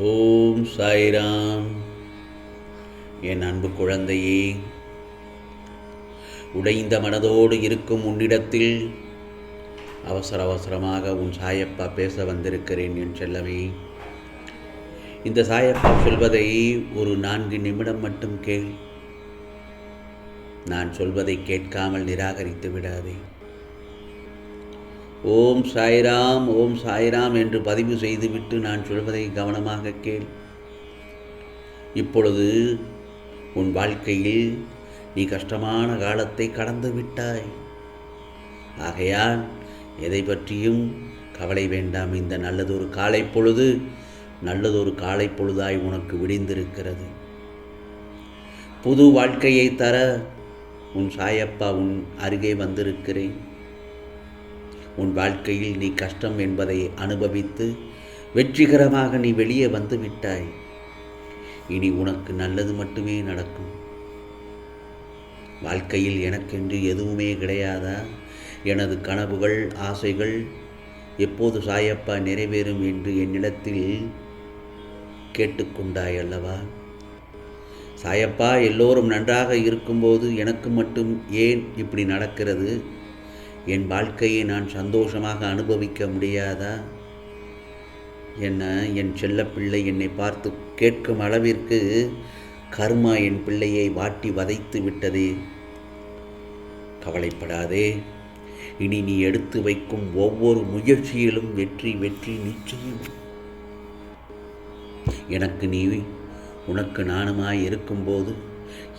ஓம் சாய்ராம். என் அன்பு குழந்தையே உடைந்த மனதோடு இருக்கும் உன்னிடத்தில் அவசர அவசரமாக உன் சாயப்பா பேச வந்திருக்கிறேன் என் செல்லவே இந்த சாயப்பா சொல்வதை ஒரு நான்கு நிமிடம் மட்டும் கேள். நான் சொல்வதை கேட்காமல் நிராகரித்து விடாதே. ஓம் சாய்ராம் ஓம் சாய்ராம் என்று பதிவு செய்துவிட்டு நான் சொல்வதை கவனமாக கேள். இப்பொழுது உன் வாழ்க்கையில் நீ கஷ்டமான காலத்தை கடந்து விட்டாய். ஆகையால் எதை பற்றியும் கவலை வேண்டாம். இந்த நல்லதொரு காலை பொழுது நல்லதொரு காலை பொழுதாய் உனக்கு விடிந்திருக்கிறது. புது வாழ்க்கையை தர உன் சாயப்பா உன் அருகே வந்திருக்கிறேன். உன் வாழ்க்கையில் நீ கஷ்டம் என்பதை அனுபவித்து வெற்றிகரமாக நீ வெளியே வந்து விட்டாய். இனி உனக்கு நல்லது மட்டுமே நடக்கும். வாழ்க்கையில் எனக்கென்று எதுவுமே கிடையாதா? எனது கனவுகள் ஆசைகள் எப்போது சாயப்பா நிறைவேறும் என்று என்னிடத்தில் கேட்டுக்கொண்டாய் அல்லவா சாயப்பா எல்லோரும் நன்றாக இருக்கும்போது எனக்கு மட்டும் ஏன் இப்படி நடக்கிறது? என் வாழ்க்கையை நான் சந்தோஷமாக அனுபவிக்க முடியாதா? என்ன என் செல்லப்பிள்ளை என்னை பார்த்து கேட்கும் அளவிற்கு கர்மா என் பிள்ளையை வாட்டி வதைத்து விட்டதே. கவலைப்படாதே. இனி நீ எடுத்து வைக்கும் ஒவ்வொரு முயற்சியிலும் வெற்றி வெற்றி நிச்சயம். எனக்கு நீ உனக்கு நானுமாய் இருக்கும்போது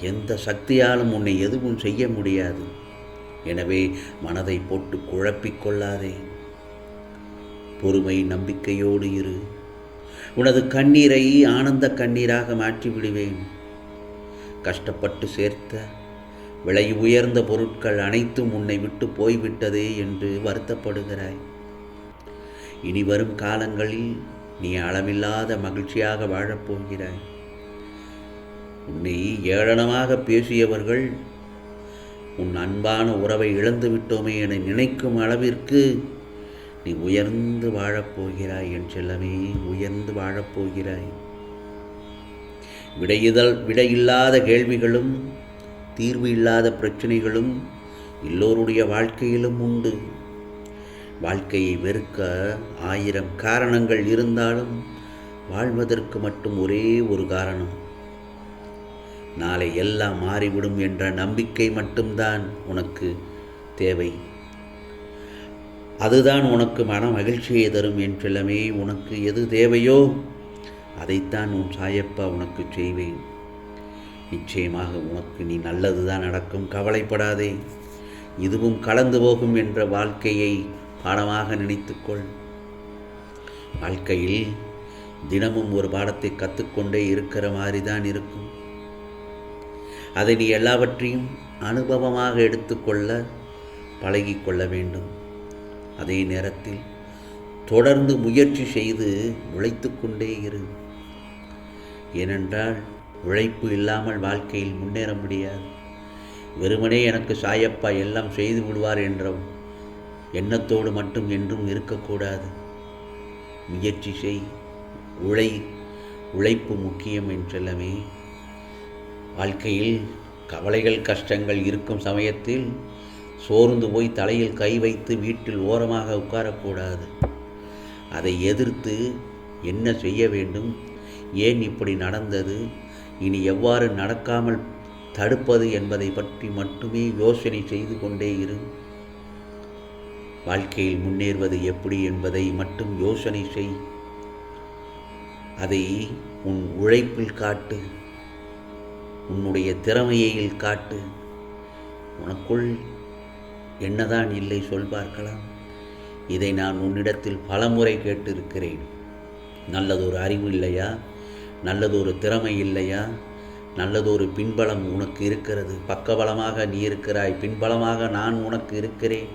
எந்த சக்தியாலும் உன்னை எதுவும் செய்ய முடியாது. எனவே மனதை போட்டு குழப்பிக் கொள்ளாதே. பொறுமை நம்பிக்கையோடு இரு. உனது கண்ணீரை ஆனந்த கண்ணீராக மாற்றிவிடுவேன். கஷ்டப்பட்டு சேர்த்த விலை உயர்ந்த பொருட்கள் அனைத்தும் உன்னை விட்டு போய்விட்டதே என்று வருத்தப்படுகிறாய். இனி வரும் காலங்களில் நீ அளவில்லாத மகிழ்ச்சியாக வாழப்போகிறாய் உன்னை ஏளனமாக பேசியவர்கள் உன் அன்பான உறவை இழந்து விட்டோமே என நினைக்கும் அளவிற்கு நீ உயர்ந்து வாழப்போகிறாய் என் செல்லமே உயர்ந்து வாழப்போகிறாய். விடையுதல் விடையில்லாத கேள்விகளும் தீர்வு இல்லாத பிரச்சனைகளும் எல்லோருடைய வாழ்க்கையிலும் உண்டு. வாழ்க்கையை வெறுக்க ஆயிரம் காரணங்கள் இருந்தாலும் வாழ்வதற்கு மட்டும் ஒரே ஒரு காரணம். நாளை எல்லாம் மாறிவிடும் என்ற நம்பிக்கை மட்டும்தான் உனக்கு தேவை. அதுதான் உனக்கு மன மகிழ்ச்சியை தரும் என் செல்லமே. உனக்கு எது தேவையோ அதைத்தான் உன் சாயப்பா உனக்கு செய்வேன். நிச்சயமாக உனக்கு நீ நல்லது தான் நடக்கும். கவலைப்படாதே. இதுவும் கலந்து போகும் என்ற வாழ்க்கையை பாடமாக நினைத்துக்கொள். வாழ்க்கையில் தினமும் ஒரு பாடத்தை கற்றுக்கொண்டே இருக்கிற மாதிரி தான் இருக்கும். அதை நீ எல்லாவற்றையும் அனுபவமாக எடுத்துக்கொள்ள பழகிக்கொள்ள வேண்டும். அதே நேரத்தில் தொடர்ந்து முயற்சி செய்து உழைத்து கொண்டே இரு. ஏனென்றால் உழைப்பு இல்லாமல் வாழ்க்கையில் முன்னேற முடியாது. வெறுமனே எனக்கு சாயப்பா எல்லாம் செய்து விடுவார் என்ற எண்ணத்தோடு மட்டும் என்றும் இருக்கக்கூடாது. முயற்சி செய். உழை. உழைப்பு முக்கியம் என்றெல்லாமே வாழ்க்கையில் கவலைகள் கஷ்டங்கள் இருக்கும் சமயத்தில் சோர்ந்து போய் தலையில் கை வைத்து வீட்டில் ஓரமாக உட்காரக்கூடாது. அதை எதிர்த்து என்ன செய்ய வேண்டும்? ஏன் இப்படி நடந்தது? இனி எவ்வாறு நடக்காமல் தடுப்பது என்பதை பற்றி மட்டுமே யோசனை செய்து கொண்டே இரு. வாழ்க்கையில் முன்னேறுவது எப்படி என்பதை மட்டும் யோசனை செய். அதை உன் உழைப்பில் காட்டு. உன்னுடைய திறமையை காட்டு. உனக்குள் என்னதான் இல்லை சொல் பார்க்கலாம். இதை நான் உன்னிடத்தில் பலமுறை கேட்டிருக்கிறேன். நல்லதொரு அறிவு இல்லையா? நல்லதொரு திறமை இல்லையா? நல்லதொரு பின்பலம் உனக்கு இருக்கிறது. பக்கபலமாக நீ இருக்கிறாய். பின்பலமாக நான் உனக்கு இருக்கிறேன்.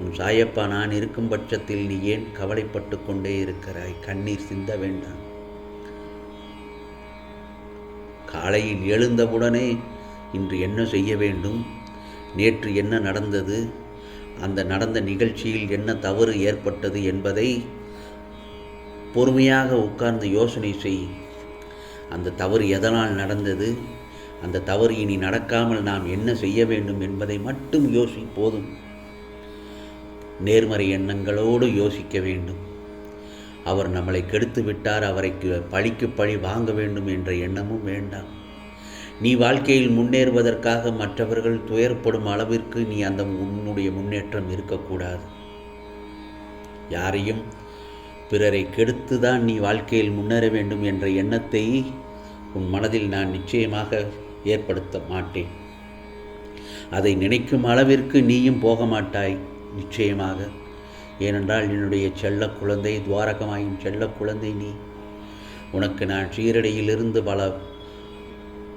உன் சாயப்பா நான் இருக்கும் பட்சத்தில் நீ ஏன் கவலைப்பட்டு கொண்டே இருக்கிறாய்? கண்ணீர் சிந்த வேண்டாம். காலையில் எழுந்தவுடனே இன்று என்ன செய்ய வேண்டும்? நேற்று என்ன நடந்தது? அந்த நடந்த நிகழ்ச்சியில் என்ன தவறு ஏற்பட்டது என்பதை பொறுமையாக உட்கார்ந்து யோசனை செய். அந்த தவறு எதனால் நடந்தது? அந்த தவறு இனி நடக்காமல் நாம் என்ன செய்ய வேண்டும் என்பதை மட்டும் யோசி போதும். நேர்மறை எண்ணங்களோடு யோசிக்க வேண்டும். அவர் நம்மளை கெடுத்து விட்டார் அவரை பழிக்கு பழி வாங்க வேண்டும் என்ற எண்ணமும் வேண்டாம். நீ வாழ்க்கையில் முன்னேறுவதற்காக மற்றவர்கள் துயர்படும் அளவிற்கு நீ அந்த உன்னுடைய முன்னேற்றம் இருக்கக்கூடாது. யாரையும் பிறரை கெடுத்து தான் நீ வாழ்க்கையில் முன்னேற வேண்டும் என்ற எண்ணத்தை உன் மனதில் நான் நிச்சயமாக ஏற்படுத்த மாட்டேன். அதை நினைக்கும் அளவிற்கு நீயும் போக மாட்டாய் நிச்சயமாக. ஏனென்றால் என்னுடைய செல்ல குழந்தை துவாரகமாயும் செல்ல குழந்தை நீ. உனக்கு நான் சீரடியிலிருந்து பல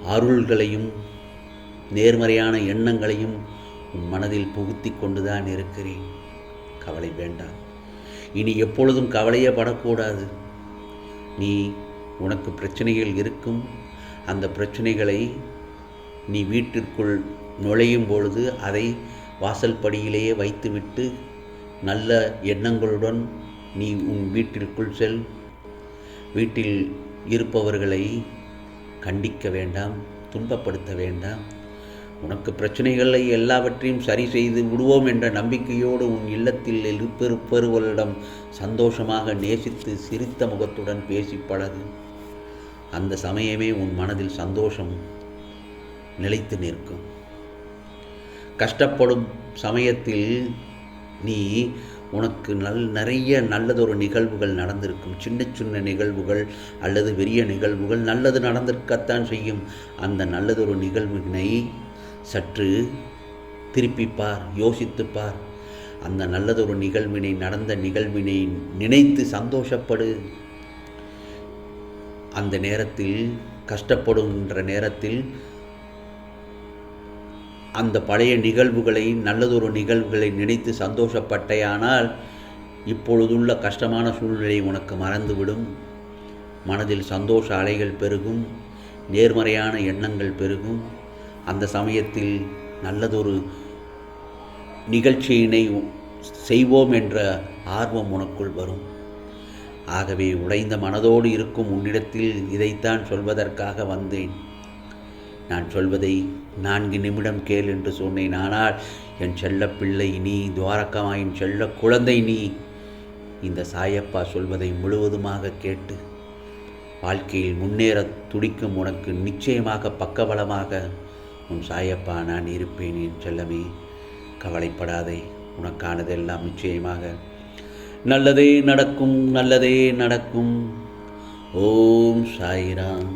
அருள்களையும் நேர்மறையான எண்ணங்களையும் உன் மனதில் புகுத்தி கொண்டுதான் இருக்கிறேன். கவலை வேண்டாம். இனி எப்பொழுதும் கவலையே படக்கூடாது. நீ உனக்கு பிரச்சனைகள் இருக்கும். அந்த பிரச்சனைகளை நீ வீட்டிற்குள் நுழையும் பொழுது அதை வாசல் படியிலேயே வைத்துவிட்டு நல்ல எண்ணங்களுடன் நீ உன் வீட்டிற்குள் செல். வீட்டில் இருப்பவர்களை கண்டிக்க வேண்டாம் துன்பப்படுத்த வேண்டாம். உனக்கு பிரச்சனைகளை எல்லாவற்றையும் சரி செய்து விடுவோம் என்ற நம்பிக்கையோடு உன் இல்லத்தில் இருப்பெருப்பருவரிடம் சந்தோஷமாக நேசித்து சிரித்த முகத்துடன் பேசி பழகு. அந்த சமயமே உன் மனதில் சந்தோஷம் நிலைத்து நிற்கும். கஷ்டப்படும் சமயத்தில் நீ உனக்கு நல் நிறைய நல்லதொரு நிகழ்வுகள் நடந்திருக்கும். சின்ன சின்ன நிகழ்வுகள் அல்லது பெரிய நிகழ்வுகள் நல்லது நடந்திருக்கத்தான் செய்யும். அந்த நல்லதொரு நிகழ்வினை சற்று திருப்பிப்பார் யோசித்துப்பார் அந்த நல்லதொரு நிகழ்வினை நடந்த நிகழ்வினை நினைத்து சந்தோஷப்படு. அந்த நேரத்தில் கஷ்டப்படுகின்ற நேரத்தில் அந்த பழைய நிகழ்வுகளை நல்லதொரு நிகழ்வுகளை நினைத்து சந்தோஷப்பட்டையானால் இப்பொழுதுள்ள கஷ்டமான சூழ்நிலை உனக்கு மறந்துவிடும். மனதில் சந்தோஷ அலைகள் பெருகும் நேர்மறையான எண்ணங்கள் பெருகும். அந்த சமயத்தில் நல்லதொரு நிகழ்ச்சியினை செய்வோம் என்ற ஆர்வம் உனக்குள் வரும். ஆகவே உடைந்த மனதோடு இருக்கும் உன்னிடத்தில் இதைத்தான் சொல்வதற்காக வந்தேன். நான் சொல்வதை நான்கு நிமிடம் கேள் என்று சொன்னேன். ஆனால் என் செல்ல பிள்ளை நீ துவாரகமாயின் செல்ல குழந்தை நீ இந்த சாயப்பா சொல்வதை முழுவதுமாக கேட்டு வாழ்க்கையில் முன்னேற துடிக்கும் உனக்கு நிச்சயமாக பக்கபலமாக உன் சாயப்பா நான் இருப்பேன் என் செல்லமே. கவலைப்படாதே உனக்கானதெல்லாம் நிச்சயமாக. நல்லதே நடக்கும் நல்லதே நடக்கும். ஓம் சாய்ராம்.